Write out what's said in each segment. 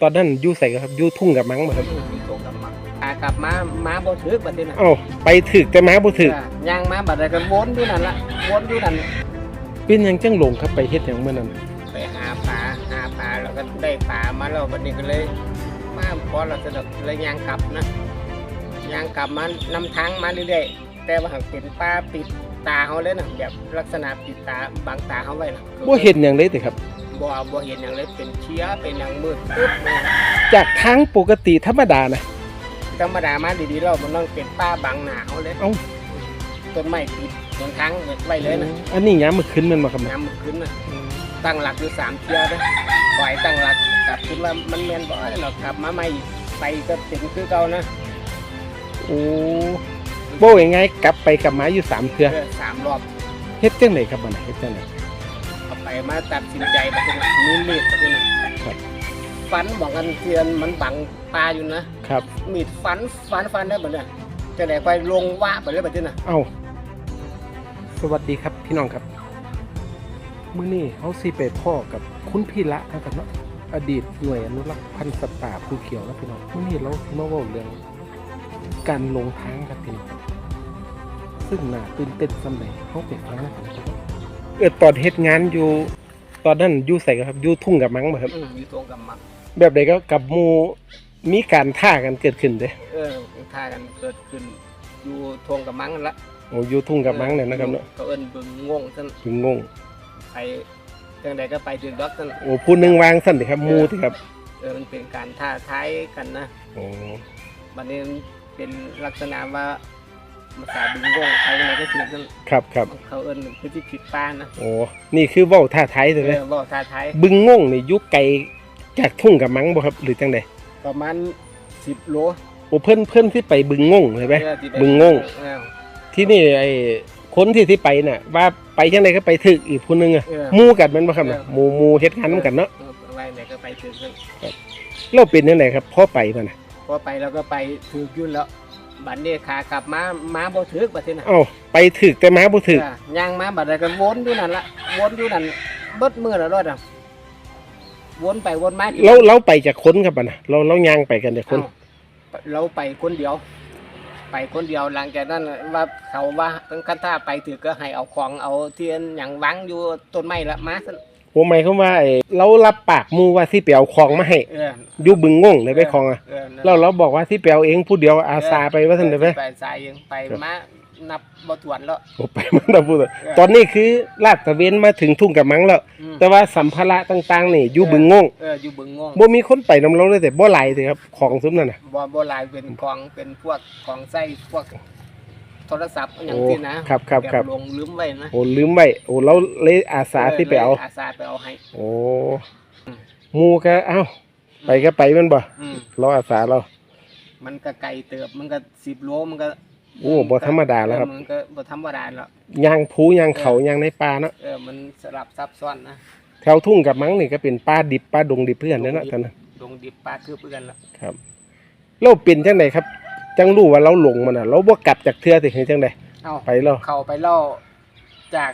ตอนนั้นอยู่ใส่ครับอยู่ทุ่งกับมังบ่ครับมีโตกับมักอากลับมามาบ่ถึกบัดนี้น่ะเอ้าไปถึกแต่ม้าบ่ถึกเออย่างมาบัดใดก็วนอยู่นั่นละวนอยู่นั่นเป็นหยังจังหลงครับไปเฮ็ดหยังเมื่อนั้นไปหาปลาหาปลาแล้วก็ได้ปลามาแล้วบัดนี้ก็เลยมาพอเราสนุกเลยย่างกลับนะย่างกลับมานำทางมาเรื่อยๆแต่ว่าหากเป็นปลาปิดตาเขาเลยนะแบบลักษณะปิดตาบังตาเขาไว้นะบ่เห็นหยังเลยติครับ บ่บ่เห็นอย่างเลยเป็นเชื้อเป็นหนังมืดปึ๊บเลยนะจากทางปกติธรรมดานะ ธรรมดามาดีๆแล้วมันต้องเป็นป้าบังหนาเขาเลยเอ้า ต้นไม้ปิดบนทางไว้เลยนะอันนี้ยามมื้อคืนแมันบ่ครับน้ำมันขึ้นนะตั้งหลักอยู่สามเที่ยวนะปล่อยตั้งหลักกลับขึ้นว่ามันแมนบ่อยเรากลับมาใหม่อีกไปก็เป็นคือเก่านะโอ้บ่ยังไงกลับไปกลับมาอยู่สามเทื่อเออสามรอบเฮ็ดจังไดครับบัดนี้เฮ็ดจังไดเอาไป มาตัดสินใจไปเป็นมีมีดไปเป็นครับ ฟันบอกกันเทียนมันบังปลาอยู่นะครับ มีดฟันฟันฟันได้แบบเนี้ยจะไหนไปลงว่าไปเลยแบบนี้นะเอ้าสวัสดีครับพี่น้องครับมื้อนี้เฮาสิไปพ่อกับคุณพี่ละนะครับเนาะอดีตหน่วยอนุรักษ์พันธุ์สัตว์ป่าภูเขียวนะพี่น้องมื้อนี้เราสิมาเว้าเรื่องการลงทางครับพี่น้องครับซึ่งน่าตื่นเต้นสำหรับเฮาไปฟังนะครับ เออตอนเฮ็ดงานอยู่ ตอนนั้นอยู่ใส่ครับอยู่ทุ่งกับมังบ่ครับ อืมอยู่ตรงกับมักแบบใดก็กับหมู่มีการท่ากันเกิดขึ้นเด้เออท่ากันเกิดขึ้น อยู่ทวงกับมังนั่นละโอ้อยู่ทุ่งกับมังเนี่ยนะครับเนาะก็เอิ้นบึงงงซั่นถึงงง ไปจังใดก็ไปถึงดอกซั่นโอ้ผู้หนึงวางสั่นเด้ครับหมู่ที่ครับเออมันเป็นการท้าทายกันนะ โอ้ บัดนี้มันเป็นลักษณะว่า ภาษาบึงงงใครไหนก็ถือซั่นครับครับเขาเอิ้นคือที่ผิดป้านะโอ้นี่คือเว้าท่าไทายเอเลยนะอบ่ท้าทายบึงงงนี่อยู่ไกลจากทุ่งกับมังบ่ครับหรือจังใดประมาณ10โลโอ้เพิ่นเพิ่นที่ไปบึงงงเลยไหมเออที่ไปบึงงงเออที่นี่ไอ้คนที่ที่ไปน่ะ ว่าไปจังไดก็ไปถึกอีกผู้หนึงอะเออหมู่กันแม่นบ่ครับน่ะเออหมู่หมู่เฮ็ดงานนำกันเนาะออไปไหนก็ไปถึงซั่นเราเป็นจังไดครับพอไปมันน่ะพอไปแล้วก็ไปถึกอยุ่นแล้ว บัดนี้ขากลับมามาบ่ถึกบัดนี้นะเอ้าไปถึกแต่ม้าบ่ถึกเออย่างมาบัดใดก็วนอยู่นั่นละวนอยู่นั่นเบิดมือแล้วรถอะวนไปวนมาเราเราไปจากคนครับบัดน่ะเราเราย่างไปกันจากคน เอ้าเราไปคนเดียว ไปคนเดียวหลังจากนั้นว่าเขาว่าตั้งคันท่าไปถือก็ให้เอาของเอาเทียนอย่างวางอยู่ต้นไม้ละมาซั่น โอ้หมายความว่าไอ้เรารับปากหมู่ว่าสิไปเอาของมาให้เอออยู่บึงงงเลยไปของอะเออนั่นเราเราบอกว่าสิไปเอาเองผู้เดียวอาสาไปว่าซั่นได้ไหมไปสายเองไปมานับบ่ถ้วนแล้วโอ้ไปมันตะพูดเลยตอนนี้คือลาดตระเวนมาถึงทุ่งกับมังแล้ว อืม แต่ว่าสัมภาระต่างๆนี่อยู่บึงงงเอออยู่บึงงงบ่มีคนไปนำเราเลยแต่บ่หลายเลยครับของซุมนั่นน่ะบ่บ่หลายเป็นของเป็นพวกของใส้พวก โทรศัพท์อย่างโอ้ที่นะครับครับครับแลงลืมไว้นะโอ้ลืมไว้โอ้เราเลยอาสาที่ไปเอาลยอาสาไปเอาให้โอ้หมู่ก็เอ้าไปก็ไปแมันบ่อืมเราอาสาเรา มันก็ไกลเติบมันก็10โลมันก็โอ้บ่ธรรมดาแล้วครับเออมันก็บ่ธรรมดาแล้วย่างภูย่างเขาย่างในป่าเนาะเออมันสลับซับซ้อนนะแถวทุ่งกับมังนี่ก็เป็นป่าดิบป่าดงดิบเพื่อนเด้อเนาะท่านน่ะดงดิบปลาคือเพื่อนละครับเราเป็นจังไดครับ จังรู้ว่าเราหลงมันน่ะ เราบ่กลับจากเทือสิเฮ็ดจังไดเอ้าไปแล้วเข้าไปเล่าจาก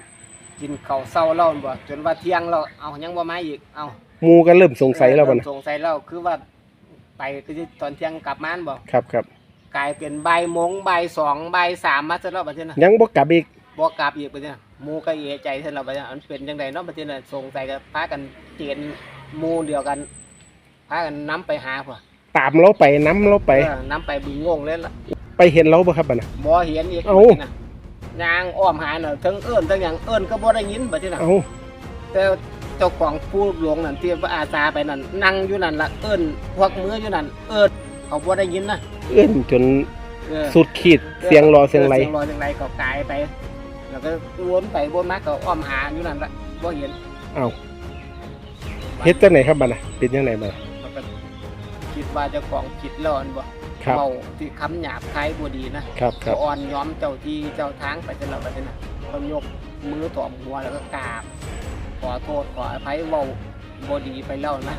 กินข้าวเช้าเล่าบ่จนว่าเที่ยงแล้วเอายังบ่มาอีกเอ้าหมู่ก็เริ่มสงสัยแล้วบัดเริ่น่ะมสงสัยแล้วคือว่า ไปก็สิตอนเที่ยงกลับมาบ่ครับครับกลายเป็นบ่ายโมงบ่ายสองบ่ายสามมาซะแล้วบัดนี้นะยังบ่กลับอีกบ่กลับอีกบัดนี้นะหมู่ก็เอะใจซะแล้วบัดนี้นะมันเป็นจังไดเนาะบัดนี้น่ะสงสัยก็พากันเกณฑ์หมู่เดียวกันพากันนํไปหาพุ่น ตามเราไปน้ำเราไป เออนํไปบึงงงเลยล่ะไปเห็นเราบ่ครับบัดน่ะ บ่เห็นอีกเอ้า บัดนี้นะยางอ้อมหาน่ะทั้งเอิ้นทั้งหยังเอิ้นก็บ่ได้ยินบัดนี้นะเอ้าแต่เจ้าของผู้หลวงนั่นที่ว่าอาสาไปนั่นนั่งอยู่นั่นละเอิ้นพวกมืออยู่นั่นเอิ้นเขาบ่ได้ยินนะเอื้อนจนเออสุดขีดเสียงรอเสียงไรเสียงรอเสียงไรก็กลายไป แล้วก็วนไปวนมาก็อ้อมหาอยู่นั่นละบ่เห็นเอ้าเฮ็ดจังไหนครับบัดน่ะเป็นจังไหนบัดน่ะมันก็ คิดว่าเจ้าของคิดแล้วอันบ่ครับเมาที่คำหยาบคายบ่ดีนะครับครับอ่อนย้อมเจ้าที่เจ้าทางไปจนเราไปจนน่ะเขายกมือถ่อมหัวแล้วก็กราบ ขอโทษขออภัยเว้าบ่ดีไปแล้วนะ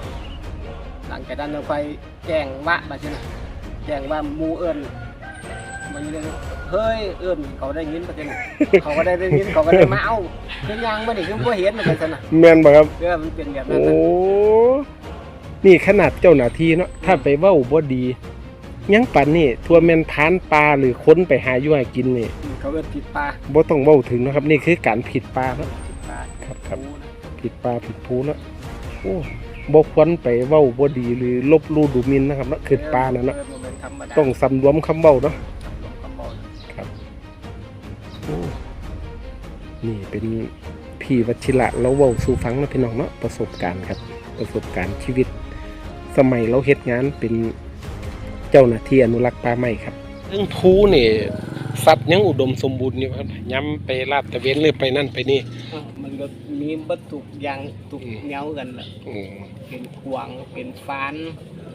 หลังจากนั้นเราค่อยแจ้งว่าบัดนี้นะแจ้งว่าหมูเอิ้นมันอยู่เลยเฮ้ยเอิ้นเขาได้ยินบัดนี้นะเขาก็ได้ได้ยินเขาก็ได้มาเอ้าคือยางบ่นี่คือบ่เห็นมันเป็นซั่นน่ะแม่นบ่ครับเออมันเป็นแบบโอ้นั้นน่ะ นี่ขนาดเจ้าหน้าที่เนาะถ้าไปเว้าบ่ดี ยังปันนี่ทัวแม่นทานปลาหรือคนไปหาอยู่หากินนี่อืมเขาเอิ้นผิดปลาบ่ต้องเว้าถึงนะครับ นี่คือการผิดปลาเนาะผิดปลาครับครับปูนะผิดปลาผิดภูเนาะโอ้บ่ควรไปเว้าบ่ดีหรือลบหลู่ดูหมิ่นนะครับเนาะคือปลาน่ะเนาะออบ่แม่นธรรมดาต้องสำรวมคำเว้าเนาะคำบอกโอ้นี่เป็นพี่วชิระเราเว้าสู่ฟังเนาะพี่น้องเนาะประสบการณ์ครับ ประสบการณ์ชีวิต สมัยเราเฮ็ดงานเป็นเจ้าหน้าที่อนุรักษ์ป่าไม้ครับเรื่องภูนี่สัตว์ยังอุดมสมบูรณ์อยู่ครับย้ำไปลาดตระเวนหรือไปนั่นไปนี่เอ้ามันก็มีเบัตถุกอย่างตุกอืมแนวกันแหละอืมเป็นกวางเป็นฟาน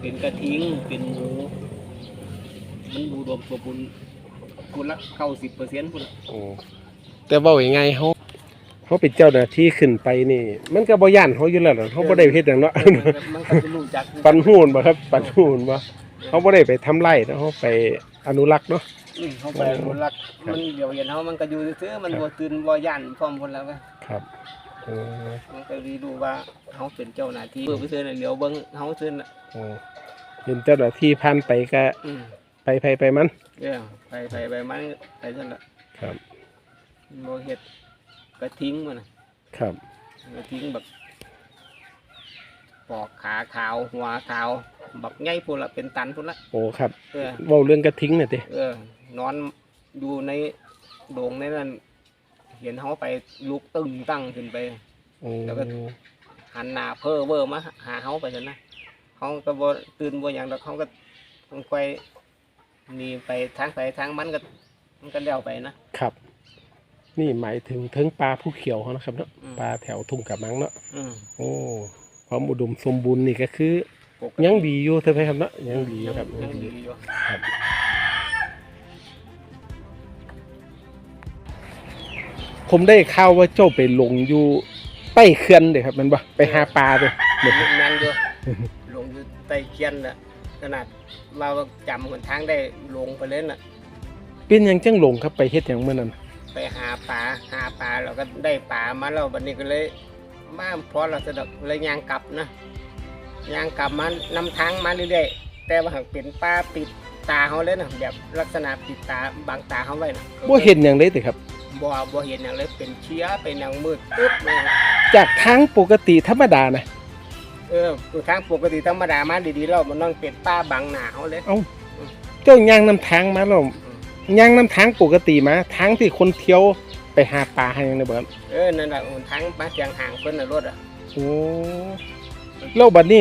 เป็นกระทิงเป็นหมูมันดูรวมตัวบุญคุณละเข้าสิบเปอร์เซ็นต์คุณละโอ้แต่เว้ายังไงเฮา เฮาเป็นเจ้าหน้าที่ขึ้นไปนี่ มันก็บ่ย่านเฮาอยู่แล้วล่ะเฮาบ่ได้เฮ็ดหยังเนาะเออมันก็มันก็จะรู้จักปันหูนบ่ครับ ปันหูนบ่เขาบ่ได้ไปทำไร่นะเขาไปอนุรักษ์เนาะ อืมเขาไปคนรักครับมันเดี๋ยวเห็นเขามันก็อยู่ซื่อๆมันครับบ่ตื่นบ่ย่านพร้อมคนแล้วก็ครับโอ้มันก็ดีดูว่าเขาเป็นเจ้าหน้าที่เพื่อไปซื้อน่ะเหลียวเบิ่งเขาซื้อน่ะโอ้เห็นเจ้าหน้าที่ผ่านไปก็อืมไปไปไปมันเออไปไปไปมันไปซั่นละครับ บ่เฮ็ด ก็ทิ้งมันน่ะครับก็ทิ้งแบบปอกขาขาวหัวขาวบักใหญ่พุ่นละเป็นตันพุ่นละโอ้ครับเออเว้าเรื่องกระทิงน่ะติเออนอนอยู่ในโดงในนั้นเห็นเขาไปลุกตึงตั้งขึ้นไปโอ้แล้วก็หันหน้าเพ้อเวอร์มาหาเขาไปซั่นนะเขาก็บ่ตื่นบ่หยังดอกเขาก็ต้องไปหนีไปทางไปทางมันก็มันก็เลี้ยวไปนะครับ นี่หมายถึงเทิงปลาผู้เขียวเขานะครับเนาะอืม ปลาแถวทุ่งกับมังเนาะอืมโอ้ความอุดมสมบูรณ์นี่ก็คือ ปกติยังดีอยู่ใช่ไหมครับเนาะยังดีอยู่ครับยังดีอยู่ครับผมได้ข่าวว่าเจ้าไปลงอยู่ใต้เขื่อนเด้ครับแมันบ่ไปหาปลาเด้ลงนั่นอยู่ ลงอยู่ใต้เคียนน่ะขนาดเราจำหนทางได้ลงไปเลยน่ะเป็นหยังจังลงครับไปเฮ็ดหยังเมื่อนั้น ไปหาปลาหาปลาเราก็ได้ปลามาแล้วบัดนี้ก็เลยมาพอเราสะดอกเลยย่างกลับนะย่างกลับมานำทางมาเรื่อยๆแต่ว่าหากเป็นปลาปิดตาเขาเลยนะแบบลักษณะปิดตาบังตาเขาไว้นะบ่เห็นหยังเลยติครับบ่บ่เห็นอย่างเลยเป็นเชื้อเป็นอย่างมืดปึ๊บเลยจากทางปกติธรรมดานะเออทางปกติธรรมดามาดีๆแล้วมันต้องเป็นป้าบังหนาเขาเลยเจ้าย่างนํทางมาแล้ว ย่างนํทางปกติมาทางที่คนเที่ยวไปหาปลาหาหยังได้บ่ครับเออนั่นแหละหนทางมาเสียงห่างเพิ่นน่ะรถอะโอ้แล้วบัดนี้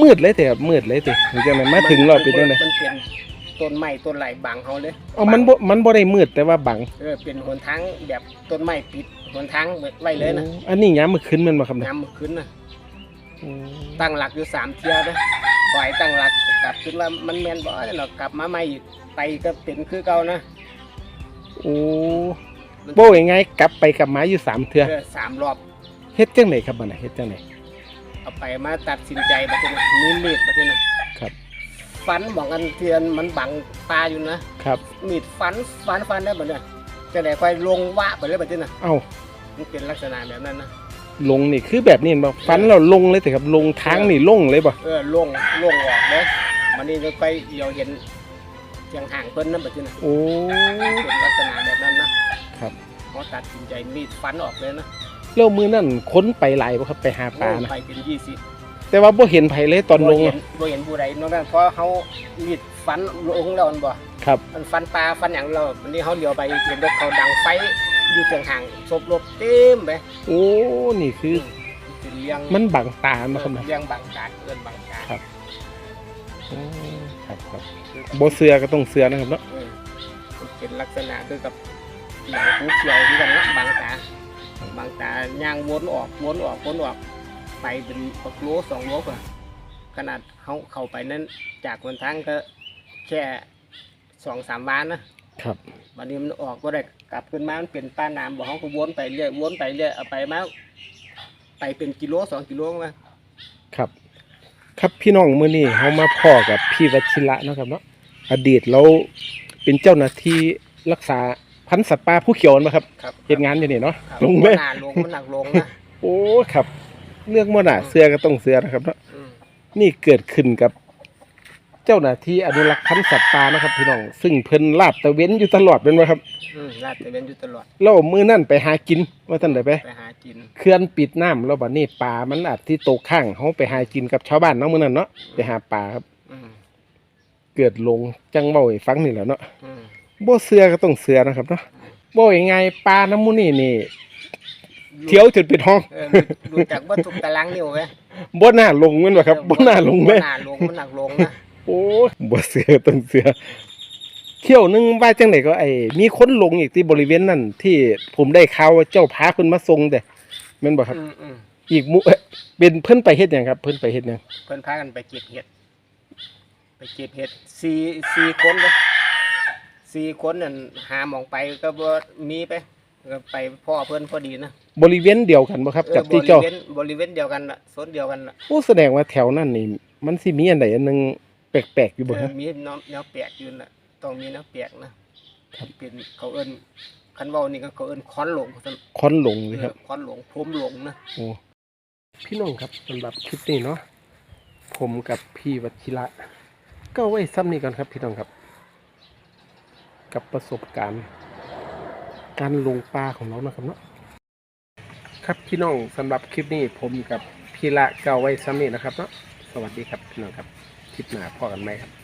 มืดเลยแต่ครับมืดเลยติหรือจังไดมาถึงแล้วเป็นจังไดมันเป็นต้นไม้ต้นไหลบังเขาเลยเอามันบ่มันบ่ได้มืดแต่ว่าบังเออเป็นหนทางแบบต้นไม้ปิดหนทางไว้เลยนะโอ้อันนี้ยามมื้อคืนแมันบ่ครับเนี่ยน้ำขึ้นนะโอ้ตั้งหลักอยู่สามเที่ยวนะปล่อยตั้งหลัก กลับขึ้นว่ามันแมนบ่ได้หรอกกลับมาใหม่อีกไปก็เป็นคือเก่านะโอ้บ่ยังไงกลับไปกลับมาอยู่สามเทื่อเออสามรอบเฮ็ดจังไดครับบัดน่ะเฮ็ดจังไดเอาไปมาตัดสินใจมาเป็นมีมีดมาเป็นนะครับ ฟันบอกกันเทียนมันบังตาอยู่นะครับ มีดฟันฟันฟันได้แบบเนี้ยจะได้ค่อยลงวะไปเลยแบบนี้นะเอ้ามันเป็นลักษณะแบบนั้นนะลงนี่คือแบบนี้เห็นบ่ฟันเราลงเลยแต่ครับลงทางนี่ลงเลยบ่เออลงลงออกเลย มันนี่จะไปเดียวเห็นเสียงห่างเพิ่นนั่นแบบนี้นะโอ้ เป็นลักษณะแบบนั้นนะครับ เขาตัดสินใจมีดฟันออกเลยนะแล้วมื้อนั้นคนไปหลายบ่ครับไปหาปลานะไปเป็นยี่สิบแต่ว่าบ่เห็นไผเลยตอนลงบ่เห็อะนบ่เห็นผู้ใดนอกนั้นเพราะเขามีดฟันลงแล้วมันบ่ ครับ มันฟันปลาฟันอย่างเราวันนี้เขาเลี้ยวไปเห็นรถเขาดังไฟอยู่เตียงห่างศพรถเต็มไปโอ้นี่คือเป็นเลี้ยง มันบังตาเอมาอครับนะ เลี้ยงบางการเกินบางการครับ โอ้ครับครับบ่เสือก็ต้องเสือนะครับเนาะเออมันเป็นลักษณะคือกับหนังหูเขียวที่กันนะบางตาบางตาย่างวนออกวนออกวนออกไปเป็นปักโลสองโลกอะขนาดเขาเข้าไปนั้นจากคนทางก็แค่สองสามวันนะครับวันนี้มันออกก็ได้กลับขึ้นมามันเป็นป้าน้ำบอกเขาก็วนไปเรื่อยวนไปเรื่อยเอาไปมาไปเป็นกิโลสองกิโลมาครับ ครับพี่น้องมื้อนี้เฮามาพ่อกับพี่วชิระเนาะครับเนาะอดีตเราเป็นเจ้าหน้าที่รักษาพันธุ์สัตว์ป่าผู้เขียวนั่นบ่ครับครับเฮ็ดงานอยู่นี่เนาะครับลงเลยมันหนาลงมันหนักลงนะโอ้ครับ เรื่องบ่น่าเสือก็ต้องเสือนะครับเนาะอืมนี่เกิดขึ้นกับเจ้าหน้าที่อนุรักษ์พันธุ์สัตว์ป่านะครับพี่น้องซึ่งเพิ่นลาดตระเวนอยู่ตลอดเป็นว่าครับอืมลาดตระเวนอยู่ตลอดแล้วมือนั่นไปหากินว่าท่านได้ไปไปหากินเขื่อนปิดน้ำแล้วบัดนี้ปลามันอาจที่ตกข้างเขาไปหากินกับชาวบ้านเนาะมื้อนั้นเนาะไปหาปลาครับอืมเกิดลงจังเว้าให้ฟังนี่แหละเนาะอืมบ่เสือก็ต้องเสือนะครับเนาะบ่ยังไงปลาน้ำมูนี่นี่เที่ยวจนปิดห้องเออดูจากวัตถุตารางนิ้วไหมบ่น่าลงแม่นบ่ครับบ่น่าลงเลยบ่น่าลงมันหนักลงนะโอ้ยบ่เสือต้องเสือเที่ยวหนึงว่าจังไดก็ไอ้มีคนลงอีกที่บริเวณนั้นที่ผมได้ข่าวว่าเจ้าพาเพิ่นมาส่งแต่แม่นบ่ครับอืมอืมอีกหมู่เอ๊ะเป็นเพิ่นไปเฮ็ดหยังครับ เพิ่นไปเฮ็ดหยังเพิ่นพากันไปเก็บเห็ด ไปเก็บเห็ดสี่สี่คนเลยสี่คนนั่นหาหมองไปก็บ่มีไปก็ไปพ่อเพิ่นพอดีนะบริเวณเดียวกันบ่ครับเออกับที่เจ้าบริเวณบริเวณเดียวกันน่ะโซนเดียวกันน่ะโอ้แสดงว่าแถวนั้นนี่มันสิมีอันใดอันหนึง แปลกๆอยู่บ่เอครัอบมีน้ำแนวแปลกอยู่น่ะต้องมีแนวแปลกนะเป็นเขาเอิ้นคันเว้านี่ก็เขาเอิ้นค้อนหลงซั่นคอนหลงเลยเอคอรับค้อนหลงพรมหลงนะ โอ้ พี่น้องครับสำหรับคลิปนี้เนาะผมกับพี่วัชิระก็ไว้ซ้ำนี้ก่อนครับพี่น้องครับ กับประสบการณ์ การลงปลาของเรานะครับเนาะครับพี่น้องสำหรับคลิปนี้ผมกับพี่ละก็เอาไว้ซ้ำนี้นะครับเนาะสวัสดีครับพี่น้องครับค ลิปหน้าพ่อกันไหมครับ